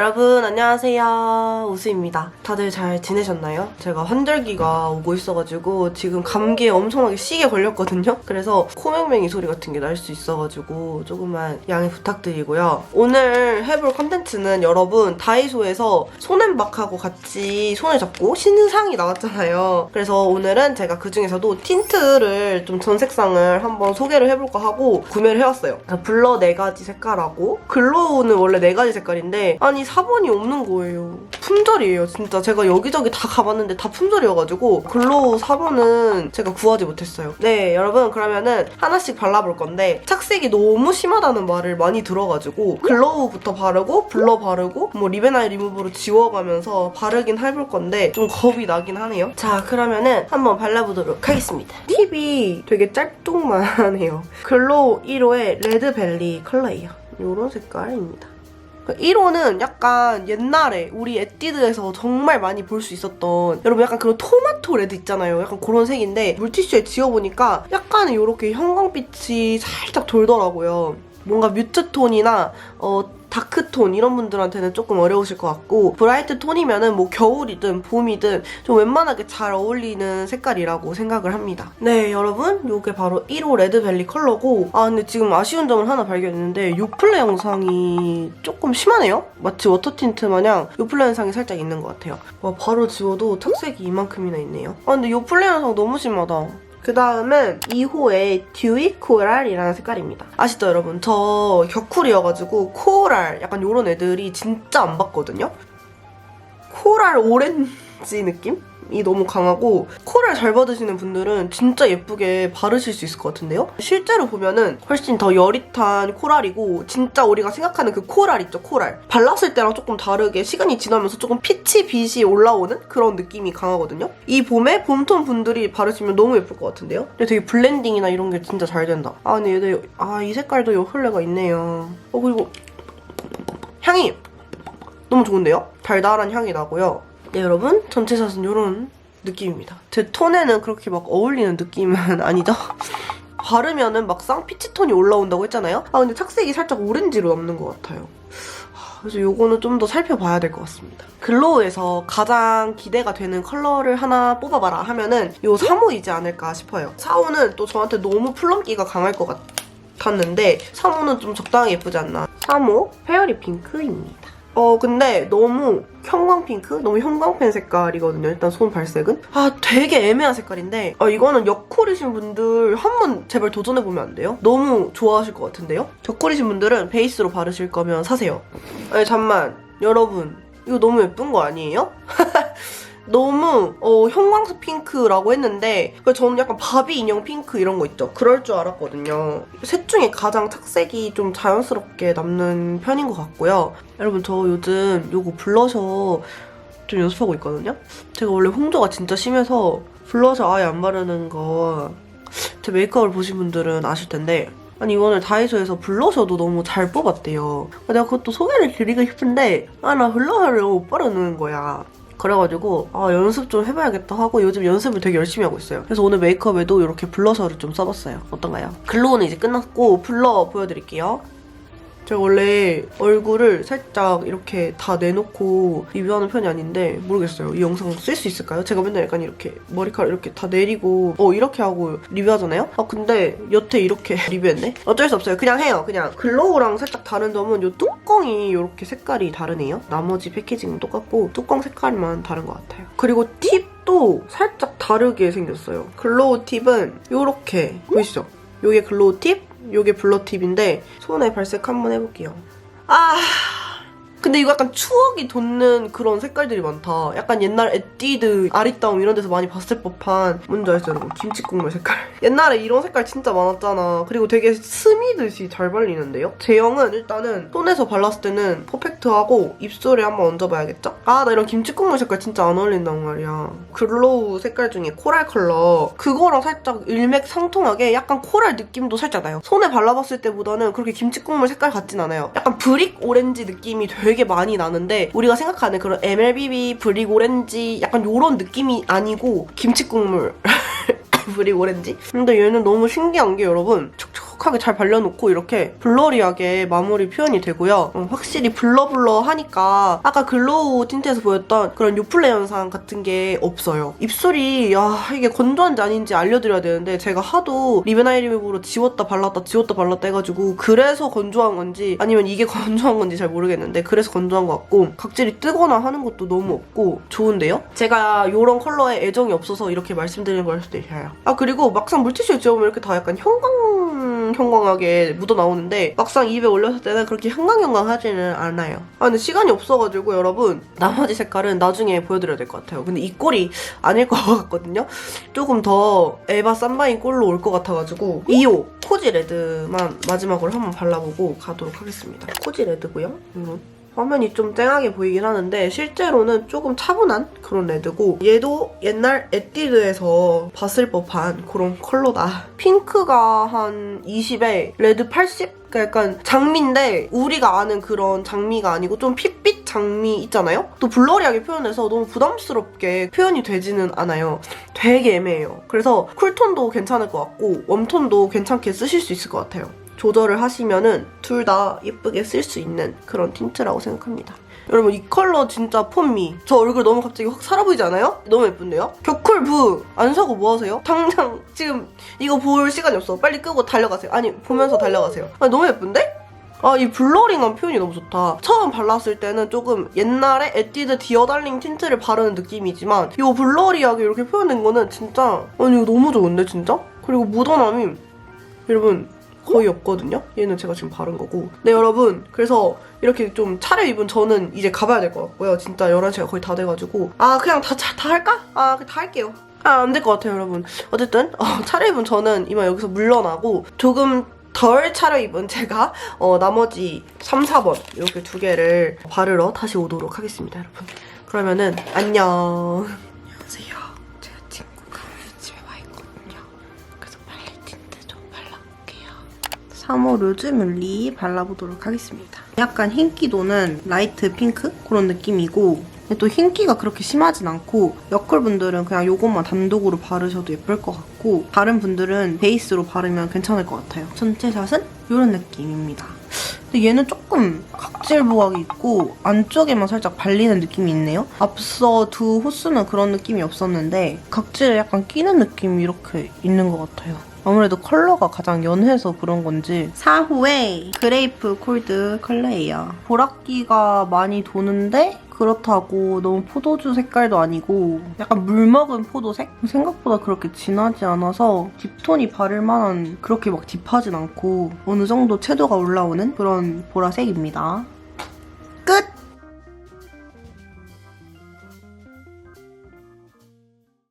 여러분 안녕하세요. 우수입니다. 다들 잘 지내셨나요? 제가 환절기가 오고 있어가지고 지금 감기에 엄청나게 시게 걸렸거든요? 그래서 코맹맹이 소리 같은 게 날 수 있어가지고 조금만 양해 부탁드리고요. 오늘 해볼 컨텐츠는 여러분 다이소에서 손앤박하고 같이 손을 잡고 신상이 나왔잖아요. 그래서 오늘은 제가 그 중에서도 틴트를 좀 전 색상을 한번 소개를 해볼까 하고 구매를 해왔어요. 블러 4가지 색깔하고 글로우는 원래 4가지 색깔인데 아니 4번이 없는 거예요. 품절이에요, 진짜. 제가 여기저기 다 가봤는데 다 품절이어가지고 글로우 4번은 제가 구하지 못했어요. 네, 여러분 그러면은 하나씩 발라볼 건데 착색이 너무 심하다는 말을 많이 들어가지고 글로우부터 바르고 블러 바르고 뭐 립앤아이 리무버로 지워가면서 바르긴 해볼 건데 좀 겁이 나긴 하네요. 자, 그러면은 한번 발라보도록 하겠습니다. 팁이 되게 짤뚱만 해요. 글로우 1호의 레드벨리 컬러예요. 이런 색깔입니다. 1호는 약간 옛날에 우리 에뛰드에서 정말 많이 볼 수 있었던 여러분 약간 그런 토마토 레드 있잖아요. 약간 그런 색인데 물티슈에 지워보니까 약간 이렇게 형광빛이 살짝 돌더라고요. 뭔가 뮤트 톤이나 어 다크톤 이런 분들한테는 조금 어려우실 것 같고 브라이트 톤이면은 뭐 겨울이든 봄이든 좀 웬만하게 잘 어울리는 색깔이라고 생각을 합니다. 네 여러분 요게 바로 1호 레드벨리 컬러고 아 근데 지금 아쉬운 점을 하나 발견했는데 요플레 영상이 조금 심하네요? 마치 워터 틴트 마냥 요플레 영상이 살짝 있는 것 같아요. 와 바로 지워도 착색이 이만큼이나 있네요. 아 근데 요플레 영상 너무 심하다. 그 다음은 2호의 듀이 코랄이라는 색깔입니다. 아시죠 여러분? 저 격쿨이어가지고 코랄 약간 요런 애들이 진짜 안 봤거든요? 코랄 오렌 지 느낌? 이 너무 강하고 코랄 잘 받으시는 분들은 진짜 예쁘게 바르실 수 있을 것 같은데요? 실제로 보면은 훨씬 더 여릿한 코랄이고 진짜 우리가 생각하는 그 코랄 있죠 코랄 발랐을 때랑 조금 다르게 시간이 지나면서 조금 피치 빛이 올라오는 그런 느낌이 강하거든요? 이 봄에 봄톤 분들이 바르시면 너무 예쁠 것 같은데요? 근데 되게 블렌딩이나 이런 게 진짜 잘 된다 아 근데 얘들 아 이 색깔도 요플레가 있네요 어 그리고 향이 너무 좋은데요? 달달한 향이 나고요. 네, 여러분. 전체 샷은 이런 느낌입니다. 제 톤에는 그렇게 막 어울리는 느낌은 아니죠? 바르면은 막 쌍피치 톤이 올라온다고 했잖아요? 아, 근데 착색이 살짝 오렌지로 남는 것 같아요. 하, 그래서 요거는 좀 더 살펴봐야 될 것 같습니다. 글로우에서 가장 기대가 되는 컬러를 하나 뽑아봐라 하면은 요 3호이지 않을까 싶어요. 4호는 또 저한테 너무 플럼기가 강할 것 같았는데 3호는 좀 적당히 예쁘지 않나. 3호 페어리 핑크입니다. 어 근데 너무 형광 핑크? 너무 형광펜 색깔이거든요. 일단 손 발색은. 아 되게 애매한 색깔인데 아 이거는 역쿨이신 분들 한 번 제발 도전해보면 안 돼요? 너무 좋아하실 것 같은데요? 격쿨이신 분들은 베이스로 바르실 거면 사세요. 아니 잠만 여러분 이거 너무 예쁜 거 아니에요? 너무 어, 형광색 핑크라고 했는데 그 저는 약간 바비 인형 핑크 이런 거 있죠. 그럴 줄 알았거든요. 셋 중에 가장 착색이 좀 자연스럽게 남는 편인 것 같고요. 여러분 저 요즘 요거 블러셔 좀 연습하고 있거든요. 제가 원래 홍조가 진짜 심해서 블러셔 아예 안 바르는 거 제 메이크업을 보신 분들은 아실 텐데 아니 이거는 다이소에서 블러셔도 너무 잘 뽑았대요. 내가 그것도 소개를 드리고 싶은데 아 나 블러셔를 못 바르는 거야. 그래가지고 아 연습 좀 해봐야겠다 하고 요즘 연습을 되게 열심히 하고 있어요. 그래서 오늘 메이크업에도 이렇게 블러셔를 좀 써봤어요. 어떤가요? 글로우는 이제 끝났고 블러 보여드릴게요. 제가 원래 얼굴을 살짝 이렇게 다 내놓고 리뷰하는 편이 아닌데 모르겠어요. 이 영상 쓸 수 있을까요? 제가 맨날 약간 이렇게 머리카락 이렇게 다 내리고 어 이렇게 하고 리뷰하잖아요? 아 근데 여태 이렇게 리뷰했네? 어쩔 수 없어요. 그냥 해요. 그냥 글로우랑 살짝 다른 점은 이 뚜껑이 이렇게 색깔이 다르네요. 나머지 패키징은 똑같고 뚜껑 색깔만 다른 것 같아요. 그리고 팁도 살짝 다르게 생겼어요. 글로우 팁은 이렇게 보이시죠? 요게 글로우 팁, 요게 블러 팁인데 손에 발색 한번 해볼게요. 아 근데 이거 약간 추억이 돋는 그런 색깔들이 많다. 약간 옛날 에뛰드, 아리따움 이런 데서 많이 봤을 법한 뭔지 알죠 여러분? 김치 국물 색깔. 옛날에 이런 색깔 진짜 많았잖아. 그리고 되게 스미듯이 잘 발리는데요? 제형은 일단은 손에서 발랐을 때는 퍼펙트하고 입술에 한번 얹어봐야겠죠? 아 나 이런 김치 국물 색깔 진짜 안 어울린단 말이야. 글로우 색깔 중에 코랄 컬러 그거랑 살짝 일맥상통하게 약간 코랄 느낌도 살짝 나요. 손에 발라봤을 때보다는 그렇게 김치 국물 색깔 같진 않아요. 약간 브릭 오렌지 느낌이 되게 많이 나는데 우리가 생각하는 그런 MLBB 브릭 오렌지 약간 요런 느낌이 아니고 김치 국물 브릭 오렌지? 근데 얘는 너무 신기한 게 여러분 촉촉 촉촉하게 잘 발려놓고 이렇게 블러리하게 마무리 표현이 되고요. 음, 확실히 블러블러 하니까 아까 글로우 틴트에서 보였던 그런 요플레 현상 같은 게 없어요. 입술이 야 이게 건조한지 아닌지 알려드려야 되는데 제가 하도 리베나이리으로 지웠다 발랐다 지웠다 발랐다 해가지고 그래서 건조한 건지 아니면 이게 건조한 건지 잘 모르겠는데 그래서 건조한 것 같고 각질이 뜨거나 하는 것도 너무 없고 좋은데요? 제가 이런 컬러에 애정이 없어서 이렇게 말씀드리는 걸 수도 있어요. 아 그리고 막상 물티슈에 지우면 이렇게 다 약간 형광 형광하게 묻어 나오는데 막상 입에 올렸을 때는 그렇게 형광형광하지는 않아요. 아 근데 시간이 없어가지고 여러분 나머지 색깔은 나중에 보여드려야 될 것 같아요. 근데 이 꼴이 아닐 것 같거든요. 조금 더 에바 쌈바인 꼴로 올 것 같아가지고 2호 코지 레드만 마지막으로 한번 발라보고 가도록 하겠습니다. 코지 레드고요. 이런 화면이 좀 쨍하게 보이긴 하는데 실제로는 조금 차분한 그런 레드고 얘도 옛날 에뛰드에서 봤을 법한 그런 컬러다. 핑크가 한 20에 레드 80? 그러니까 약간 장미인데 우리가 아는 그런 장미가 아니고 좀 핏빛 장미 있잖아요? 또 블러리하게 표현해서 너무 부담스럽게 표현이 되지는 않아요. 되게 애매해요. 그래서 쿨톤도 괜찮을 것 같고 웜톤도 괜찮게 쓰실 수 있을 것 같아요. 조절을 하시면은 둘 다 예쁘게 쓸 수 있는 그런 틴트라고 생각합니다. 여러분 이 컬러 진짜 폼미 저 얼굴 너무 갑자기 확 살아 보이지 않아요? 너무 예쁜데요? 겨쿨브 안 사고 뭐 하세요? 당장 지금 이거 볼 시간이 없어 빨리 끄고 달려가세요 아니 보면서 달려가세요 아, 너무 예쁜데? 아, 이 블러링한 표현이 너무 좋다. 처음 발랐을 때는 조금 옛날에 에뛰드 디어달링 틴트를 바르는 느낌이지만 이 블러리하게 이렇게 표현된 거는 진짜 아니 이거 너무 좋은데 진짜? 그리고 묻어남이 여러분 거의 없거든요? 얘는 제가 지금 바른 거고. 네, 여러분. 그래서 이렇게 좀 차려입은 저는 이제 가봐야 될 것 같고요. 진짜 11시가 거의 다 돼가지고. 아, 그냥 다, 다, 다 할까? 아, 다 할게요. 아, 안 될 것 같아요, 여러분. 어쨌든, 어, 차려입은 저는 이만 여기서 물러나고, 조금 덜 차려입은 제가, 어, 나머지 3, 4번, 이렇게 두 개를 바르러 다시 오도록 하겠습니다, 여러분. 그러면은, 안녕. 안녕하세요. 3호 루즈 뮬리 발라보도록 하겠습니다. 약간 흰기도는 라이트 핑크? 그런 느낌이고 또 흰기가 그렇게 심하진 않고 여컬 분들은 그냥 이것만 단독으로 바르셔도 예쁠 것 같고 다른 분들은 베이스로 바르면 괜찮을 것 같아요. 전체 샷은 이런 느낌입니다. 근데 얘는 조금 각질 부각이 있고 안쪽에만 살짝 발리는 느낌이 있네요. 앞서 두 호수는 그런 느낌이 없었는데 각질에 약간 끼는 느낌이 이렇게 있는 것 같아요. 아무래도 컬러가 가장 연해서 그런 건지 4호의 그레이프 콜드 컬러예요. 보라기가 많이 도는데 그렇다고 너무 포도주 색깔도 아니고 약간 물 먹은 포도색? 생각보다 그렇게 진하지 않아서 딥톤이 바를 만한 그렇게 막 딥하진 않고 어느 정도 채도가 올라오는 그런 보라색입니다.